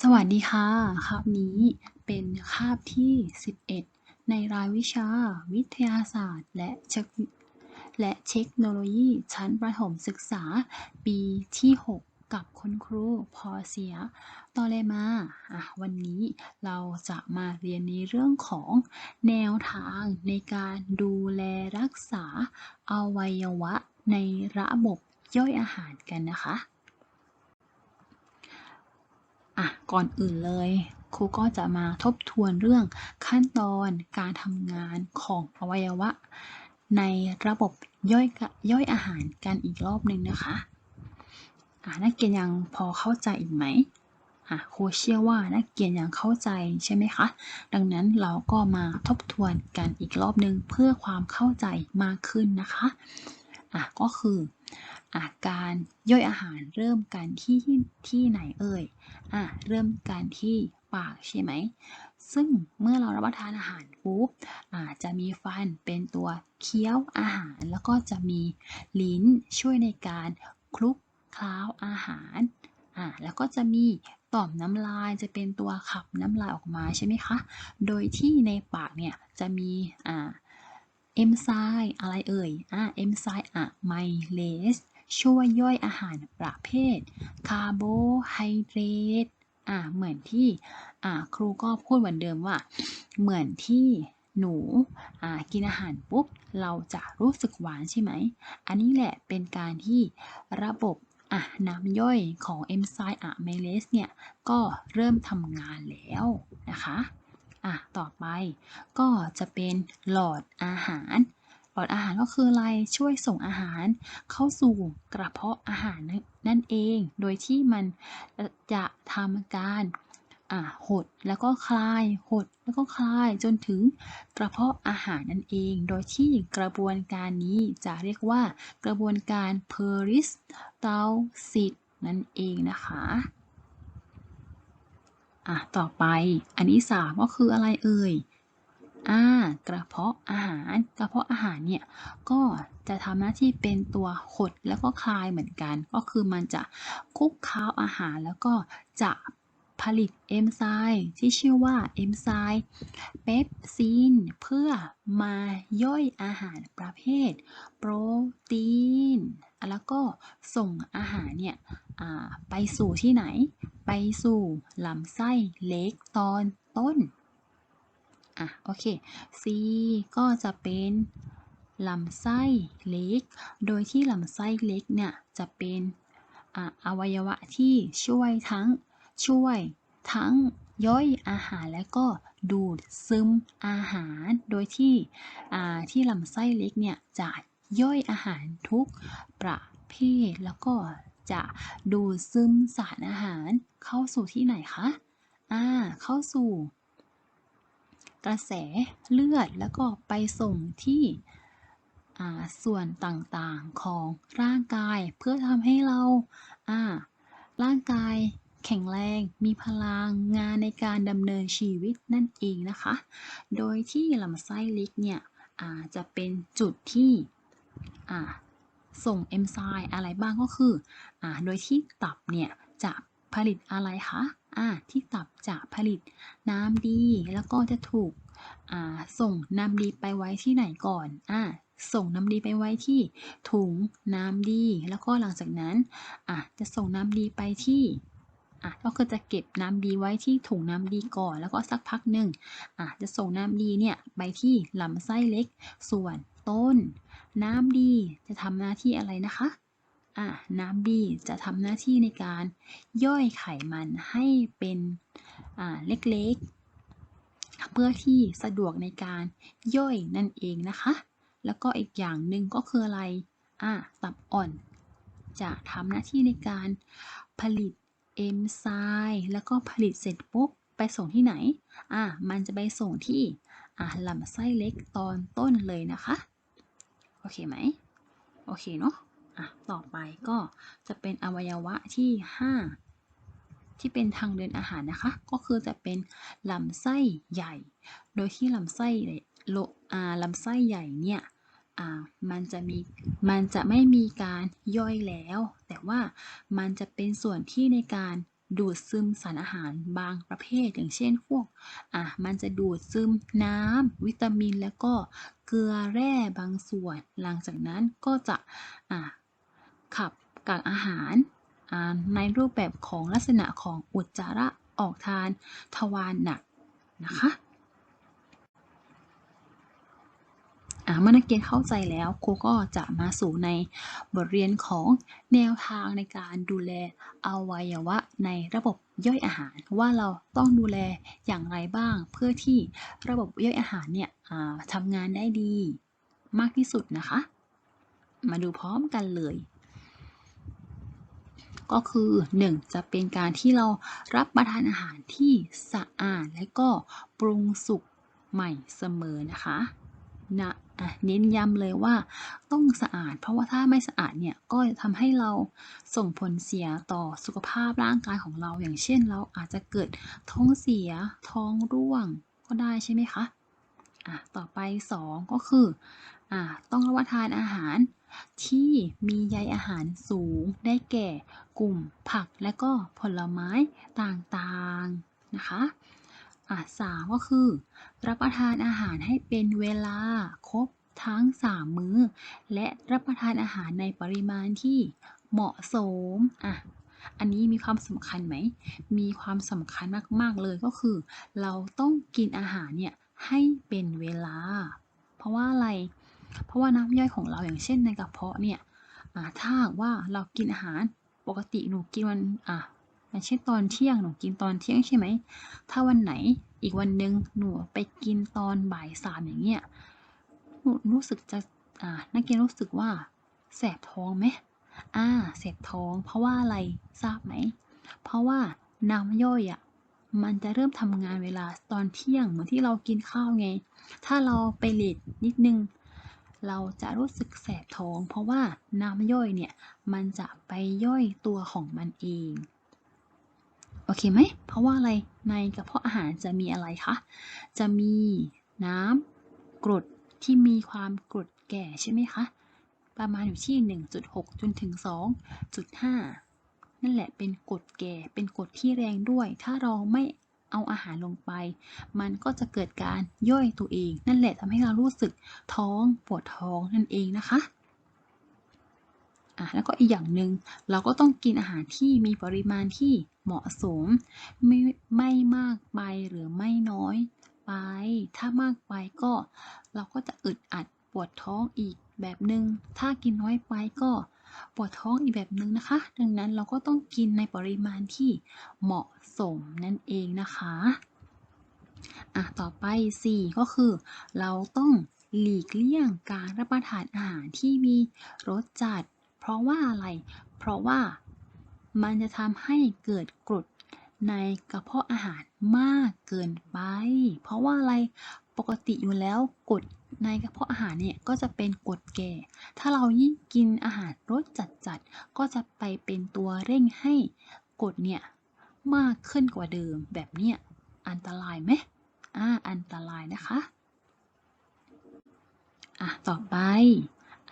สวัสดีค่ะคาบนี้เป็นคาบที่ 11 ในรายวิชา วิทยาศาสตร์ และเทคและเทคโนโลยีชั้นประถมศึกษา ปีที่ 6 กับคุณครูพอเสียต่อเลยมาอะวันนี้เราจะมาเรียนในเรื่องของแนวทางในการดูแลรักษาอวัยวะในระบบย่อยอาหารกันนะคะ อะ ก่อนอื่นเลยครูก็จะมาทบทวนเรื่องขั้นตอนการทำงานของอวัยวะ ในระบบย่อยย่อยอาหารกันอีกรอบหนึ่งนะคะอะนักเรียนยังพอเข้าใจอีกไหมอะครูเชื่อว่านักเรียนยังเข้าใจใช่ไหมคะ ดังนั้นเราก็มาทบทวนกันอีกรอบหนึ่งเพื่อความเข้าใจมากขึ้นนะคะอะก็คือ อะการย่อยอาหารเริ่มกันที่ที่ไหนเอ่ย อะเริ่มการที่ปากใช่ไหม ซึ่งเมื่อเรารับประทานอาหารปุ๊บอาจะมีฟันเป็นตัวเคี้ยวอาหาร แล้วก็จะมีลิ้นช่วยในการคลุกเคล้าอาหารอ่าแล้วก็จะมีต่อมน้ำลายจะเป็นตัวขับน้ำลายออกมาใช่ไหมคะ โดยที่ในปากเนี่ยจะมีอ่าเอนไซม์อะไรเอ่ยอ่าเอนไซม์อะไมเลส ช่วยย่อยอาหารประเภทคาร์โบไฮเดรตอ่าเหมือนที่อ่าครูก็พูดเหมือนเดิมว่า เหมือนที่หนูอ่ากินอาหารปุ๊บ เราจะรู้สึกหวานใช่ไหม อันนี้แหละเป็นการที่ระบบอะน้ำย่อยของเอนไซม์อะไมเลสเนี่ย ก็เริ่มทำงานแล้วนะคะอะต่อไปก็จะเป็นหลอดอาหาร หลอดอาหารก็คืออะไรช่วยส่งอาหารเข้าสู่กระเพาะอาหารนั่นเอง โดยที่มันจะทำการหดแล้วก็คลายหดแล้วก็คลายจนถึงกระเพาะอาหารนั่นเอง โดยที่กระบวนการนี้จะเรียกว่ากระบวนการ peristalsis นั่นเองนะคะอะต่อไปอันที่สามก็คืออะไรเอ่ย อ่ากระเพาะอาหาร กระเพาะอาหารเนี่ยก็จะทำหน้าที่เป็นตัวหดแล้วก็คลายเหมือนกัน ก็คือมันจะคุกค้าอาหารแล้วก็จะผลิตเอนไซม์ที่ชื่อว่าเอนไซม์เปปซินเพื่อมาย่อยอาหารประเภท โปรตีน แล้วก็ส่งอาหารเนี่ยไปสู่ที่ไหน ไปสู่ลำไส้เล็กตอนต้น อะโอเค C ก็จะเป็นลำไส้เล็ก โดยที่ลำไส้เล็กเนี่ยจะเป็นออวัยวะที่ช่วยทั้งช่วยทั้งย่อยอาหารและก็ดูดซึมอาหาร โดยที่ที่ลำไส้เล็กเนี่ยจะย่อยอาหารทุกประเภท แล้วก็จะดูดซึมสารอาหารเข้าสู่ที่ไหนคะอ่าเข้าสู่ กระแสเลือดแล้วก็ไปส่งที่ส่วนต่างๆของร่างกายเพื่อทำให้เราร่างกายแข็งแรง มีพลังงานในการดำเนินชีวิตนั่นเองนะคะ โดยที่ลำไส้เล็กเนี่ยจะเป็นจุดที่ส่งเอนไซม์อะไรบ้างก็คืออโดยที่ตับเนี่ยจะผลิตอะไรคะ อ่าที่ตับจะผลิตน้ำดี แล้วก็จะถูกส่งน้ำดีไปไว้ที่ไหนก่อนอ่าส่งน้ำดีไปไว้ที่ถุงน้ำดี แล้วก็หลังจากนั้นอะจะส่งน้ำดีไปที่อะก็คือจะเก็บน้ำดีไว้ที่ถุงน้ำดีก่อน แล้วก็สักพักหนึ่งอะจะส่งน้ำดีเนี่ยไปที่ลำไส้เล็ก ส่วนต้น น้ำดีจะทำหน้าที่อะไรนะคะ อะน้ำดีจะทำหน้าที่ในการย่อยไขมันให้เป็นอ่าเล็กๆ เพื่อที่สะดวกในการย่อยนั่นเองนะคะ แล้วก็อีกอย่างหนึ่งก็คืออะไรอะตับอ่อน จะทำหน้าที่ในการผลิตเอนไซม์แล้วก็ผลิตเสร็จปุ๊บไปส่งที่ไหน อะ มันจะไปส่งที่ อะลำไส้เล็กตอนต้นเลยนะคะ โอเคไหม โอเคเนาะ อะต่อไปก็จะเป็นอวัยวะที่ 5 ที่เป็นทางเดินอาหารนะคะ ก็คือจะเป็นลำไส้ใหญ่ โดยที่ลำไส้โลอาลำไส้ใหญ่เนี่ยอ่ามันจะมีมันจะไม่มีการย่อยแล้ว แต่ว่ามันจะเป็นส่วนที่ในการดูดซึมสารอาหารบางประเภทอย่างเช่นพวกอะมันจะดูดซึมน้ำวิตามินแล้วก็เกลือแร่บางส่วน หลังจากนั้นก็จะอะ ขับกากอาหารในรูปแบบของลักษณะของอุจจาระออกทานทวารหนักนะคะเมื่อนักเรียนเข้าใจแล้วครูก็จะมาสู่ในบทเรียนของแนวทางในการดูแลอวัยวะในระบบย่อยอาหาร ว่าเราต้องดูแลอย่างไรบ้าง เพื่อที่ระบบย่อยอาหารเนี่ยทำงานได้ดีมากที่สุดนะคะ มาดูพร้อมกันเลย ก็คือ 1. จะเป็นการที่เรารับประทานอาหารที่สะอาดและก็ปรุงสุกใหม่เสมอนะคะนะอะเน้นย้ำเลยว่าต้องสะอาด เพราะว่าถ้าไม่สะอาดเนี่ยก็จะทำให้เราส่งผลเสียต่อสุขภาพร่างกายของเรา อย่างเช่นเราอาจจะเกิดท้องเสียท้องร่วงก็ได้ใช่ไหมคะอะต่อไป 2 ก็คืออะต้องรับประทานอาหาร ที่มีใยอาหารสูงได้แก่กลุ่มผักและก็ผลไม้ต่างๆนะคะอะสามก็คือ รับประทานอาหารให้เป็นเวลาครบทั้ง 3 มื้อ และรับประทานอาหารในปริมาณที่เหมาะสมอะอันนี้มีความสำคัญไหม มีความสำคัญมาก ๆ เลยก็คือ เราต้องกินอาหารเนี่ยให้เป็นเวลา เพราะว่าอะไรเเพราะว่าน้ำย่อยของเราอย่างเช่นในกระเพาะเนี่ยถ้าหากว่าเรากินอาหารปกติหนูกินวันอะอย่างเช่นตอนเที่ยงหนูกินตอนเที่ยงใช่ไหมถ้าวันไหนอีกวันหนึ่งหนูไปกินตอนบ่ายสามอย่างเงี้ยหนูรู้สึกจะอ่านักเรียนรู้สึกว่าแสบท้องไหมอ่าแสบท้อง เพราะว่าอะไรทราบไหม เพราะว่าน้ำย่อยอะมันจะเริ่มทำงานเวลาตอนเที่ยงเหมือนที่เรากินข้าวไง ถ้าเราไปเลทนิดนึง เราจะรู้สึกแสบท้อง เพราะว่าน้ำย่อยเนี่ยมันจะไปย่อยตัวของมันเอง โอเคไหม เพราะว่าอะไรในกระเพาะอาหารจะมีอะไรคะ จะมีน้ำกรดที่มีความกรดแก่ใช่ไหมคะ ประมาณอยู่ที่ 1.6 จนถึง 2.5 นั่นแหละเป็นกรดแก่เป็นกรดที่แรงด้วย ถ้าเราไม่ เอาอาหารลงไป มันก็จะเกิดการย่อยตัวเอง นั่นแหละทำให้เรารู้สึกท้องปวดท้องนั่นเองนะคะอะแล้วก็อีกอย่างหนึ่งเราก็ต้องกินอาหารที่มีปริมาณที่เหมาะสม ไม่ไม่มากไปหรือไม่น้อยไป ถ้ามากไปก็เราก็จะอึดอัดปวดท้องอีกแบบหนึง่งถ้ากินน้อยไปก็ ปวดท้องอีกแบบหนึ่งนะคะ ดังนั้นเราก็ต้องกินในปริมาณที่เหมาะสมนั่นเองนะคะอะต่อไป 4 ก็คือ เราต้องหลีกเลี่ยงการรับประทานอาหารที่มีรสจัด เพราะว่าอะไร เพราะว่ามันจะทำให้เกิดกรดในกระเพาะอาหารมากเกินไป เพราะว่าอะไร ปกติอยู่แล้วกรด ในกระเพาะอาหารเนี่ยก็จะเป็นกรดแก่ ถ้าเรายิ่งกินอาหารรสจัดๆ ก็จะไปเป็นตัวเร่งให้กรดเนี่ยมากขึ้นกว่าเดิมแบบเนี้ยอันตรายไหมอ่าอันตรายนะคะ อะต่อไป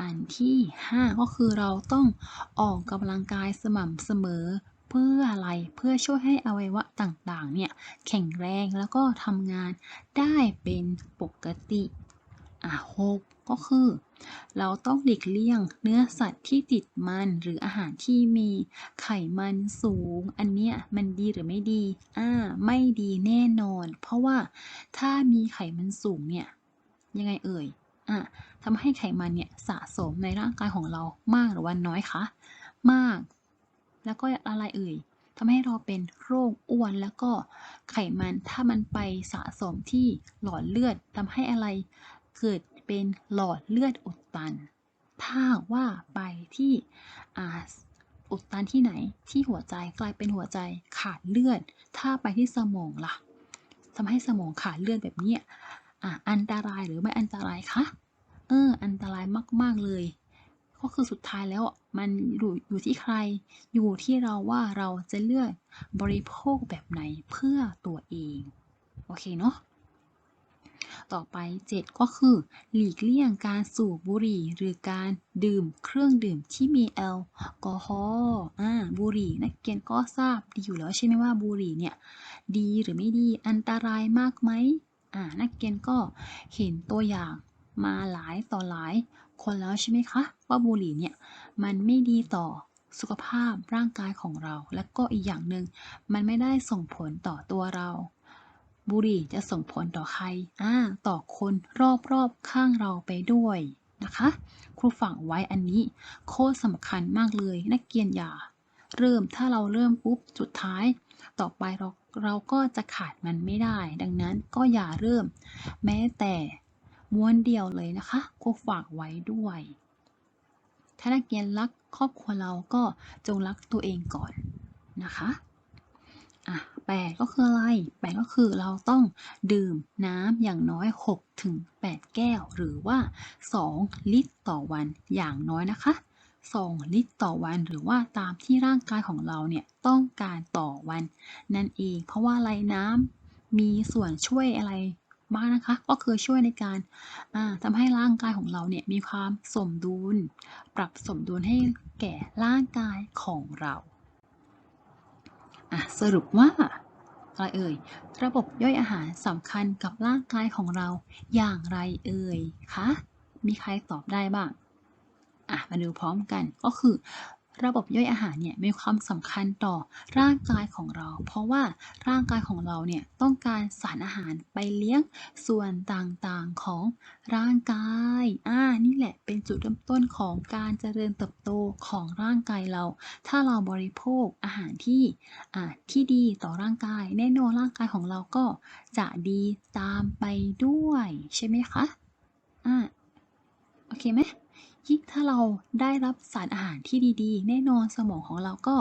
อันที่ 5 ก็คือเราต้องออกกำลังกายสม่ำเสมอเพื่ออะไรเพื่อช่วยให้อวัยวะต่างๆเนี่ยแข็งแรงแล้วก็ทำงานได้เป็นปกติ อะหกก็คือ เราต้องหลีกเลี่ยงเนื้อสัตว์ที่ติดมันหรืออาหารที่มีไขมันสูง อันเนี้ยมันดีหรือไม่ดี อ่า ไม่ดีแน่นอน เพราะว่าถ้ามีไขมันสูงเนี่ย ยังไงเอ่ย อะทำให้ไขมันเนี่ยสะสมในร่างกายของเรามากหรือว่าน้อยคะ มาก แล้วก็อะไรเอ่ยทำให้เราเป็นโรคอ้วนแล้วก็ไขมันถ้ามันไปสะสมที่หลอดเลือดทำให้อะไร เกิดเป็นหลอดเลือดอุดตัน ถ้าว่าไปที่อาอุดตันที่ไหนที่หัวใจกลายเป็นหัวใจขาดเลือด ถ้าไปที่สมองล่ะทำให้สมองขาดเลือดแบบนี้อะอันตรายหรือไม่อันตรายคะเอออันตรายมากๆเลยก็คือสุดท้ายแล้วมันอยู่อยู่ที่ใคร อยู่ที่เราว่าเราจะเลือกบริโภคแบบไหนเพื่อตัวเอง โอเคเนาะ ต่อไป 7 ก็คือ หลีกเลี่ยงการสูบบุหรี่ หรือการดื่มเครื่องดื่มที่มีแอลกอฮอล์อ่าบุหรี่นักเรียนก็ทราบดีอยู่แล้วใช่ไหมว่าบุหรี่เนี่ยดีหรือไม่ดีอันตรายมากไหมอ่านักเรียนก็เห็นตัวอย่างมาหลายต่อหลายคนแล้วใช่ไหมคะว่าบุหรี่เนี่ยมันไม่ดีต่อสุขภาพร่างกายของเรา และก็อีกอย่างหนึ่งมันไม่ได้ส่งผลต่อตัวเรา บุหรี่จะส่งผลต่อใครอ่าต่อคนรอบๆข้างเราไปด้วยนะคะ ครูฝังไว้อันนี้โคตรสำคัญมากเลย นักเรียนอย่า เริ่มถ้าเราเริ่มปุ๊บสุดท้าย ต่อไปเราเราก็จะขาดมันไม่ได้ ดังนั้นก็อย่าเริ่ม แม้แต่ม้วนเดียวเลยนะคะ ครูฝากไว้ด้วย ถ้านักเรียนรักครอบครัวเราก็จงรักตัวเองก่อนนะคะ อะแปดก็คืออะไรแปดก็คือเราต้องดื่มน้ำอย่างน้อย 6 ถึง 8 แก้ว หรือว่า 2 ลิตรต่อวันอย่างน้อยนะคะ 2 ลิตรต่อวันหรือว่าตามที่ร่างกายของเราเนี่ยต้องการต่อวัน นั่นเอง เพราะว่าอะไรน้ำมีส่วนช่วยอะไรบ้างนะคะ ก็คือช่วยในการอ่าทำให้ร่างกายของเราเนี่ยมีความสมดุล ปรับสมดุลให้แก่ร่างกายของเรา อะสรุปว่าอะไรเอ่ย ระบบย่อยอาหารสำคัญกับร่างกายของเราอย่างไรเอ่ยคะ มีใครตอบได้บ้าง อะ มาดูพร้อมกันก็คือ ระบบย่อยอาหารเนี่ยมีความสำคัญต่อร่างกายของเรา เพราะว่าร่างกายของเราเนี่ยต้องการสารอาหารไปเลี้ยงส่วนต่างๆของร่างกาย อ่า นี่แหละเป็นจุดเริ่มต้นของการเจริญเติบโตของร่างกายเรา ถ้าเราบริโภคอาหารที่อ่าที่ดีต่อร่างกาย แน่นอนร่างกายของเราก็จะดีตามไปด้วย ใช่ไหมคะ อ่า โอเคไหม ยิ่งถ้าเราได้รับสารอาหารที่ดีๆ แน่นอนสมองของเราก็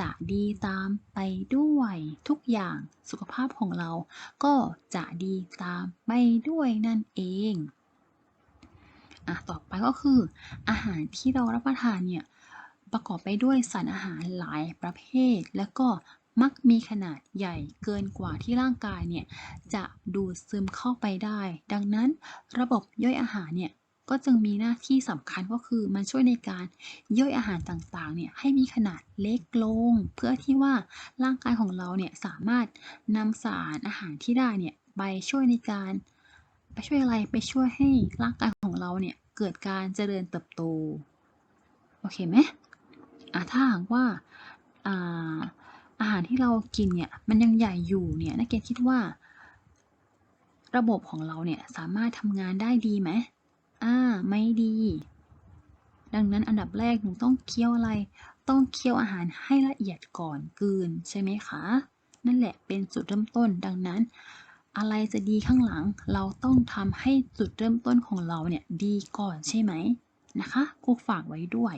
จะดีตามไปด้วยทุกอย่างสุขภาพของเราก็จะดีตามไปด้วยนั่นเองอะต่อไปก็คือ อาหารที่เรารับประทานเนี่ยประกอบไปด้วยสารอาหารหลายประเภท แล้วก็มักมีขนาดใหญ่เกินกว่าที่ร่างกายเนี่ยจะดูดซึมเข้าไปได้ ดังนั้นระบบย่อยอาหารเนี่ย ก็จึงมีหน้าที่สำคัญก็คือมันช่วยในการย่อยอาหารต่างๆ เนี่ยให้มีขนาดเล็กลง เพื่อที่ว่าร่างกายของเราเนี่ยสามารถนำสารอาหารที่ได้เนี่ยไปช่วยในการไปช่วยอะไรไปช่วยให้ร่างกายของเราเนี่ยเกิดการเจริญเติบโตโอเคไหมอะถ้าหากว่าอ่าอาหารที่เรากินเนี่ยมันยังใหญ่อยู่เนี่ยนักเรียนคิดว่า ระบบของเราเนี่ยสามารถทำงานได้ดีไหม อ่า ไม่ดี ดังนั้นอันดับแรกหนูต้องเคี้ยวอะไร ต้องเคี้ยวอาหารให้ละเอียดก่อนกืนใช่ไหมคะ นั่นแหละเป็นจุดเริ่มต้น ดังนั้น อะไรจะดีข้างหลัง เราต้องทำให้จุดเริ่มต้นของเราเนี่ยดีก่อนใช่ไหมนะคะครูฝากไว้ด้วย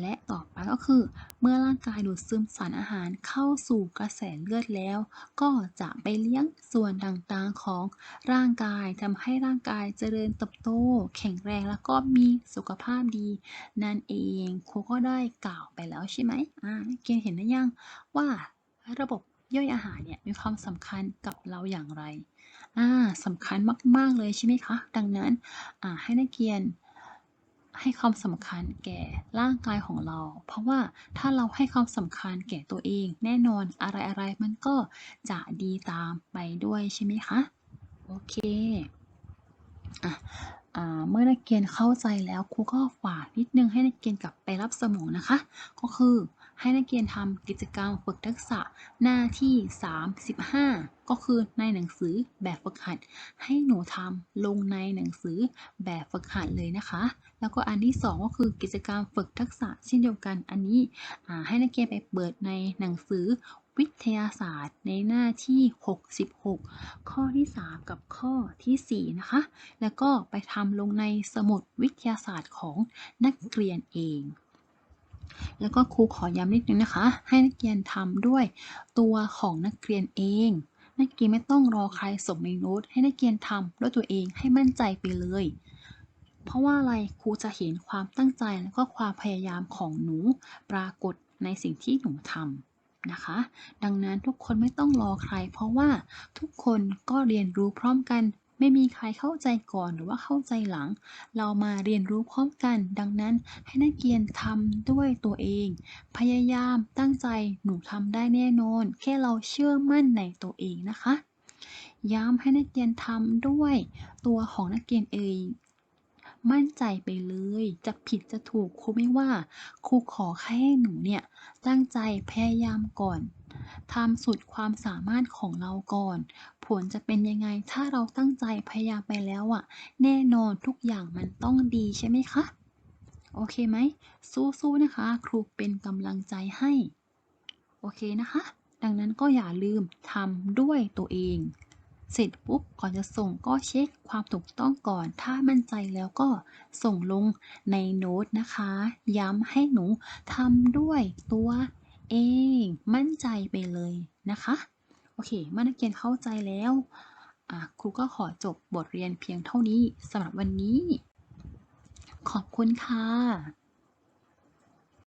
และต่อไปก็คือ เมื่อร่างกายดูดซึมสารอาหารเข้าสู่กระแสเลือดแล้ว ก็จะไปเลี้ยงส่วนต่างๆของร่างกายทำให้ร่างกายเจริญเติบโต แข็งแรงแล้วก็มีสุขภาพดี นั่นเองครูก็ได้กล่าวไปแล้วใช่ไหมอ่านักเรียนเห็นหรือยังว่าระบบย่อยอาหารเนี่ยมีความสำคัญกับเราอย่างไรอ่าสำคัญมาก ๆ เลยใช่ไหมคะ ดังนั้นอ่าให้นักเรียน ให้ความสำคัญแก่ร่างกายของเรา เพราะว่าถ้าเราให้ความสำคัญแก่ตัวเอง แน่นอนอะไรๆมันก็จะดีตามไปด้วยใช่ไหมคะ โอเคอะ เมื่อนักเรียนเข้าใจแล้วครูก็ฝากนิดนึงให้นักเรียนกลับไปรับสมองนะคะ ก็คือให้นักเรียนทำกิจกรรมฝึกทักษะหน้าที่ 35 ก็คือในหนังสือแบบฝึกหัด ให้หนูทำลงในหนังสือแบบฝึกหัดเลยนะคะ แล้วก็อันที่ 2 ก็คือกิจกรรมฝึกทักษะเช่นเดียวกันอันนี้ให้นักเรียนไปเปิดในหนังสือ วิทยาศาสตร์ในหน้าที่ 66 ข้อที่ 3 กับข้อทีสี่ 4 นะคะ แล้วก็ไปทำลงในสมุดวิทยาศาสตร์ของนักเรียนเองแล้วก็ครูขอย้ำนิดนึงนะคะ ให้นักเรียนทำด้วยตัวของนักเรียนเอง นักเรียนไม่ต้องรอใครส่งในโน้ตให้นักเรียนทำด้วยตัวเองให้มั่นใจไปเลย เพราะว่าอะไรครูจะเห็นความตั้งใจและก็ความพยายามของหนูปรากฏในสิ่งที่หนูทำ นะคะ ดังนั้นทุกคนไม่ต้องรอใคร เพราะว่าทุกคนก็เรียนรู้พร้อมกัน ไม่มีใครเข้าใจก่อนหรือว่าเข้าใจหลัง เรามาเรียนรู้พร้อมกัน ดังนั้นให้นักเรียนทำด้วยตัวเอง พยายามตั้งใจหนูทำได้แน่นอน แค่เราเชื่อมั่นในตัวเองนะคะย้ำให้นักเรียนทำด้วยตัวของนักเรียนเอง มั่นใจไปเลย จะผิดจะถูกครูไม่ว่า ครูขอแค่ให้หนูเนี่ย ตั้งใจพยายามก่อนทำสุดความสามารถของเราก่อน ผลจะเป็นยังไงถ้าเราตั้งใจพยายามไปแล้วอะแน่นอนทุกอย่างมันต้องดีใช่ไหมคะ โอเคไหม สู้ๆนะคะ ครูเป็นกำลังใจให้ โอเคนะคะ ดังนั้นก็อย่าลืมทำด้วยตัวเอง เสร็จปุ๊บก่อนจะส่งก็เช็คความถูกต้องก่อน ถ้ามั่นใจแล้วก็ส่งลงในโน้ตนะคะ ย้ำให้หนูทำด้วยตัวเอง มั่นใจไปเลยนะคะ โอเคเมื่อนักเรียนเข้าใจแล้วครูก็ขอจบบทเรียนเพียงเท่านี้สำหรับวันนี้ ขอบคุณค่ะ